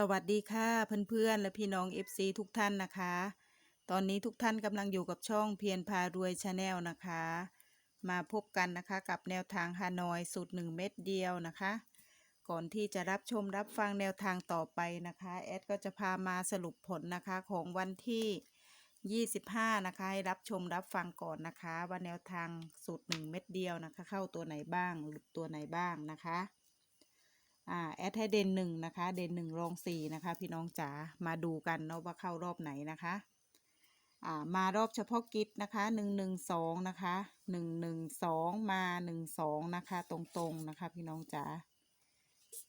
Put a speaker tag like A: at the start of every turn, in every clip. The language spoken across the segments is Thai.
A: สวัสดีค่ะเพื่อนๆ และพี่น้อง FC ทุกท่านนะคะ ตอนนี้ทุกท่านกำลังอยู่กับช่องเพียรพารวยชาแนลนะคะ มาพบกันนะคะกับแนวทางฮานอยสูตรหนึ่งเม็ดเดียวนะคะ ก่อนที่จะรับชมรับฟังแนวทางต่อไปนะคะแอดก็จะพามาสรุปผลนะคะของวันที่ 25 นะคะ ให้รับชมรับฟังก่อนนะคะ ว่าแนวทางสูตรหนึ่งเม็ดเดียวนะคะ เข้าตัวไหนบ้างหลุดตัวไหนบ้างนะคะ อ่าแอดให้เด่นหนึ่งนะคะ เด่นหนึ่งรองสี่นะคะ พี่น้องจ๋ามาดูกันเนาะว่าเข้ารอบไหนนะคะอ่ามารอบเฉพาะกิจนะคะหนึ่งหนึ่งสองนะคะหนึ่งหนึ่งสองมาหนึ่งสองนะคะ ตรงๆนะคะ พี่น้องจ๋า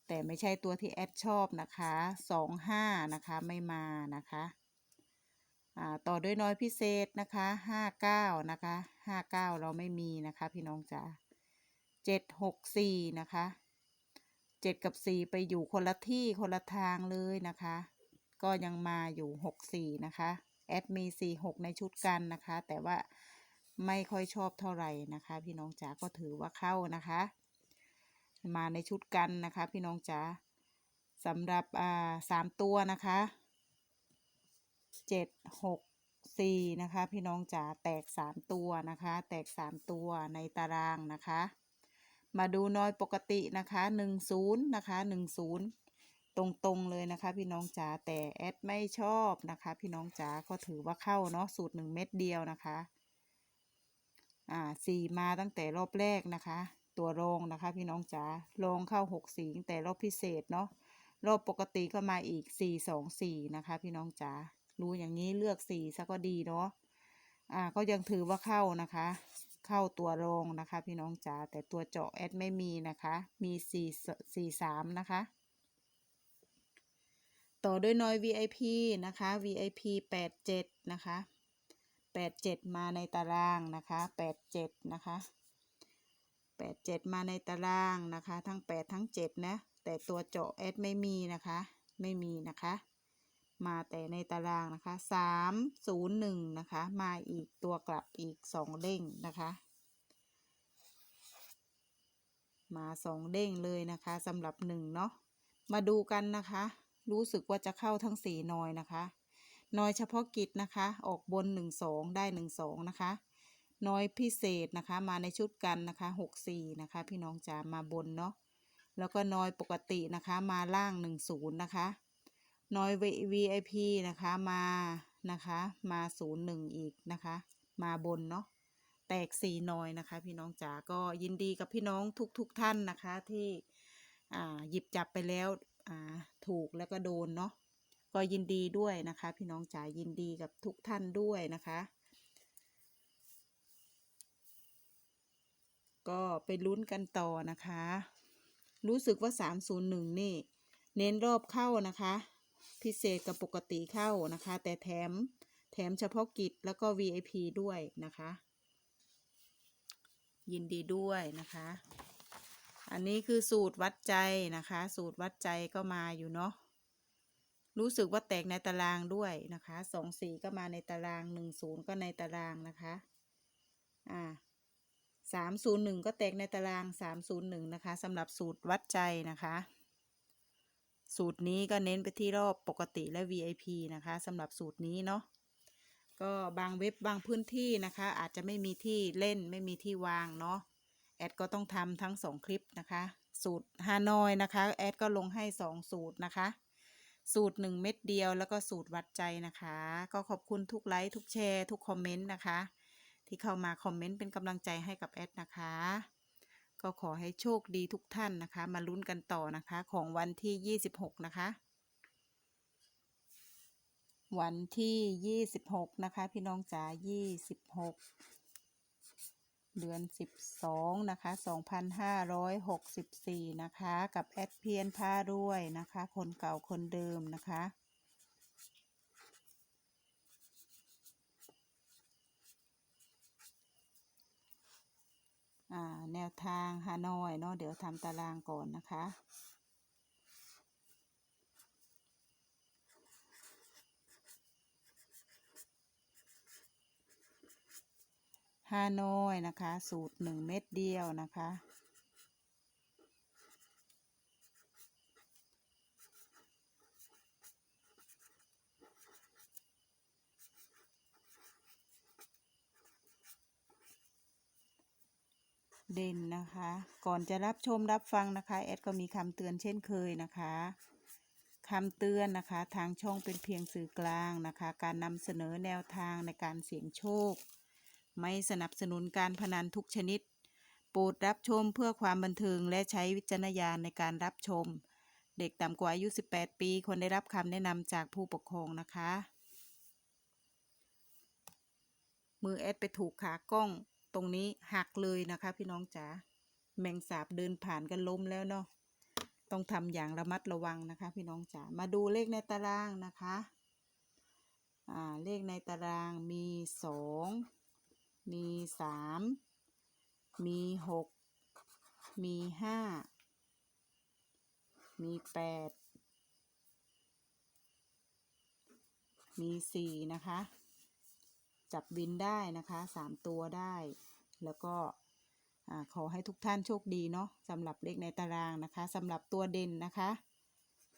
A: แต่ไม่ใช่ตัวที่แอดชอบนะคะสองห้านะคะไม่มานะคะอ่าต่อด้วยน้อยพิเศษนะคะห้าเก้านะคะห้าเก้าเราไม่มีนะคะ พี่น้องจ๋าเจ็ดหกสี่นะคะ เจ็ดกับสี่ไปอยู่คนละที่คนละทางเลยนะคะ ก็ยังมาอยู่หกสี่นะคะแอดมีสี่หกในชุดกันนะคะ แต่ว่าไม่ค่อยชอบเท่าไหร่นะคะ พี่น้องจ๋าก็ถือว่าเข้านะคะ มาในชุดกันนะคะ พี่น้องจ๋าสำหรับอ่าสามตัวนะคะเจ็ดหกสี่นะคะ พี่น้องจ๋าแตกสามตัวนะคะ แตกสามตัวในตารางนะคะ มาดูน้อยปกตินะคะหนึ่งศูนย์นะคะหนึ่งศูนย์ตรงๆเลยนะคะพี่น้องจ๋าแต่แอดไม่ชอบนะคะ พี่น้องจ๋าก็ถือว่าเข้าเนาะสูตรหนึ่งเม็ดเดียวนะคะอ่าสี่มาตั้งแต่รอบแรกนะคะ ตัวรองนะคะ พี่น้องจ๋ารองเข้าหกสีแต่รอบพิเศษเนาะรอบปกติก็มาอีกสี่สองสี่นะคะ พี่น้องจ๋ารู้อย่างนี้เลือกสี่ซะก็ดีเนาะอ่าก็ยังถือว่าเข้านะคะ เข้าตัวรองนะคะ พี่น้องจ๋าแต่ตัวเจาะแอดไม่มีนะคะ มีสี่สี่สามนะคะ ต่อด้วยน้อย VIP นะคะ VIP แปดเจ็ดนะคะแปดเจ็ดมาในตารางนะคะแปดเจ็ดนะคะแปดเจ็ดมาในตารางนะคะ ทั้งแปดทั้งเจ็ดนะ แต่ตัวเจาะแอดไม่มีนะคะ ไม่มีนะคะ มาแต่ในตารางนะคะสามศูนย์หนึ่งนะคะ มาอีกตัวกลับอีกสองเด้งนะคะ มาสองเด้งเลยนะคะสำหรับหนึ่งเนาะ มาดูกันนะคะ รู้สึกว่าจะเข้าทั้งสี่นอยนะคะนอยเฉพาะกิจนะคะ ออกบนหนึ่งสองได้หนึ่งสองนะคะนอยพิเศษนะคะ มาในชุดกันนะคะหกสี่นะคะ พี่น้องจ๋ามาบนเนาะ แล้วก็นอยปกตินะคะ มาล่างหนึ่งศูนย์นะคะ นอย VIP นะคะมานะคะมาศูนย์หนึ่งอีกนะคะ มาบนเนาะแตกสีนอยนะคะ พี่น้องจ๋าก็ยินดีกับพี่น้องทุกๆทท่านนะคะที่หยิบจับไปแล้วถูกแล้วก็โดนเนาะก็ยินดีด้วยนะคะ พี่น้องจ๋ายินดีกับทุกท่านด้วยนะคะ ก็ไปลุ้นกันต่อนะคะ รู้สึกว่า 301 นี่ เน้นรอบเข้านะคะ พิเศษกับปกติเข้านะคะ แต่แถมแถมเฉพาะกิจแล้วก็ VIP ด้วยนะคะ ยินดีด้วยนะคะ อันนี้คือสูตรวัดใจนะคะ สูตรวัดใจก็มาอยู่เนาะรู้สึกว่าแตกในตารางด้วยนะคะสองสี่ก็มาในตารางหนึ่งศูนย์ก็ในตารางนะคะ อ่าสามศูนย์หนึ่งก็แตกในตารางสามศูนย์หนึ่งนะคะสำหรับสูตรวัดใจนะคะ สูตรนี้ก็เน้นไปที่รอบปกติและ VIP นะคะสำหรับสูตรนี้เนาะก็บางเว็บบางพื้นที่นะคะ อาจจะไม่มีที่เล่นไม่มีที่วางเนาะแอดก็ต้องทำทั้งสองคลิปนะคะ สูตรฮานอยนะคะแอดก็ลงให้สองสูตรนะคะ สูตรหนึ่งเม็ดเดียวแล้วก็สูตรวัดใจนะคะ ก็ขอบคุณทุกไลค์ทุกแชร์ ทุกคอมเมนต์นะคะ ที่เข้ามาคอมเมนต์เป็นกำลังใจให้กับแอดนะคะ ก็ขอให้โชคดีทุกท่านนะคะ มาลุ้นกันต่อนะคะของวันที่ 26 นะคะ วันที่ 26 นะคะ พี่น้องจ๋า26 เดือน 12 นะคะ 2564 นะคะ กับแอดเพียนผ้าด้วยนะคะ คนเก่าคนเดิมนะคะ แนวทางฮานอยเนาะเดี๋ยวทำตารางก่อนนะคะ ฮานอยนะคะ สูตรหนึ่งเม็ดเดียวนะคะ เด่นนะคะ ก่อนจะรับชมรับฟังนะคะแอดก็มีคำเตือนเช่นเคยนะคะคำเตือนนะคะ ทางช่องเป็นเพียงสื่อกลางนะคะ การนำเสนอแนวทางในการเสี่ยงโชค ไม่สนับสนุนการพนันทุกชนิด โปรดรับชมเพื่อความบันเทิงและใช้วิจารณญาณในการรับชม เด็กต่ำกว่าอายุ 18 ปีควรได้รับคำแนะนำจากผู้ปกครองนะคะ มือแอดไปถูกขากล้อง ตรงนี้หักเลยนะคะ พี่น้องจ๋าแมงสาบเดินผ่านกันล้มแล้วเนาะต้องทำอย่างระมัดระวังนะคะ พี่น้องจ๋ามาดูเลขในตารางนะคะอ่าเลขในตารางมีสองมีสามมีหกมีห้ามีแปดมีสี่นะคะ จับวินได้นะคะสามตัวได้ แล้วก็ขอให้ทุกท่านโชคดีเนาะสำหรับเลขในตารางนะคะสำหรับตัวเด่นนะคะ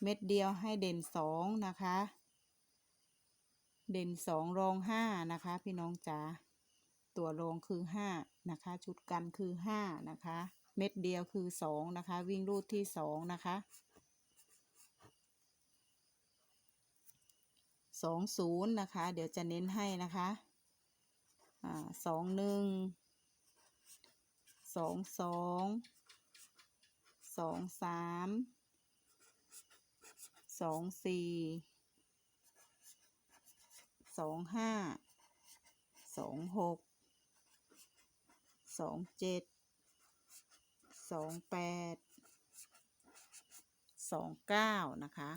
A: เม็ดเดียวให้เด่นสองนะคะ เด่นสองรองห้านะคะ พี่น้องจ๋าตัวรองคือห้านะคะ ชุดกันคือห้านะคะ เม็ดเดียวคือสองนะคะ วิ่งรูดที่สองนะคะสองศูนย์นะคะ เดี๋ยวจะเน้นให้นะคะ อ่าสองหนึ่งสองสองสองสามสองสี่สองห้าสองหกสองเจ็ดสองแปดสองเก้านะคะ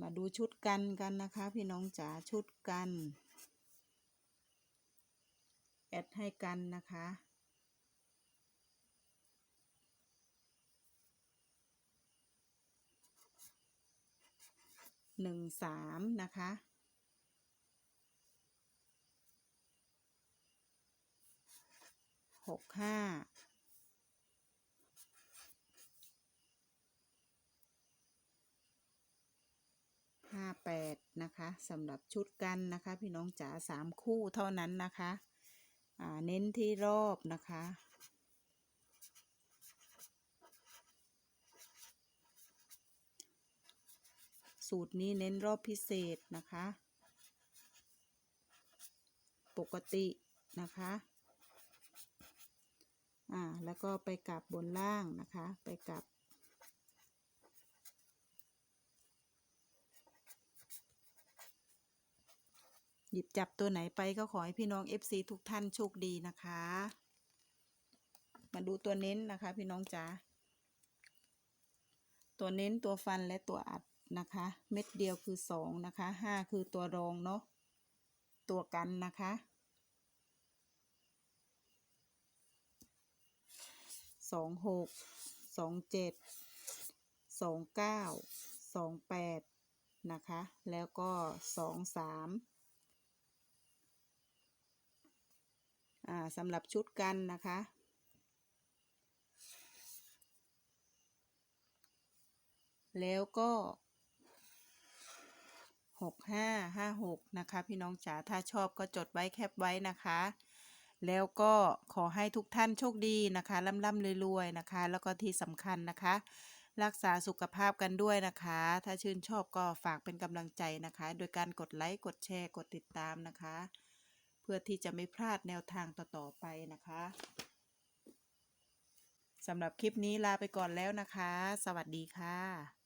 A: มาดูชุดกันกันนะคะ พี่น้องจ๋าชุดกัน แอดให้กันนะคะ หนึ่งสามนะคะ หกห้า ห้าแปดนะคะสำหรับชุดกันนะคะ พี่น้องจ๋าสามคู่เท่านั้นนะคะ เน้นที่รอบนะคะ สูตรนี้เน้นรอบพิเศษนะคะ ปกตินะคะอ่าแล้วก็ไปกลับบนล่างนะคะ ไปกลับ หยิบจับตัวไหนไปก็ขอให้พี่น้อง FC ทุกท่านโชคดีนะคะ มาดูตัวเน้นนะคะ พี่น้องจ๋าตัวเน้นตัวฟันและตัวอัดนะคะ เม็ดเดียวคือสองนะคะห้าคือตัวรองเนาะตัวกันนะคะสองหกสองเจ็ดสองเก้าสองแปดนะคะ แล้วก็สองสาม สำหรับชุดกันนะคะ แล้วก็หกห้าห้าหกนะคะ พี่น้องจ๋าถ้าชอบก็จดไว้แคปไว้นะคะ แล้วก็ขอให้ทุกท่านโชคดีนะคะร่ำร่ำรวยๆนะคะ แล้วก็ที่สำคัญนะคะ รักษาสุขภาพกันด้วยนะคะ ถ้าชื่นชอบก็ฝากเป็นกำลังใจนะคะ โดยการกดไลค์กดแชร์กดติดตามนะคะ เพื่อที่จะไม่พลาดแนวทางต่อๆไปนะคะสำหรับคลิปนี้ลาไปก่อนแล้วนะคะ สวัสดีค่ะ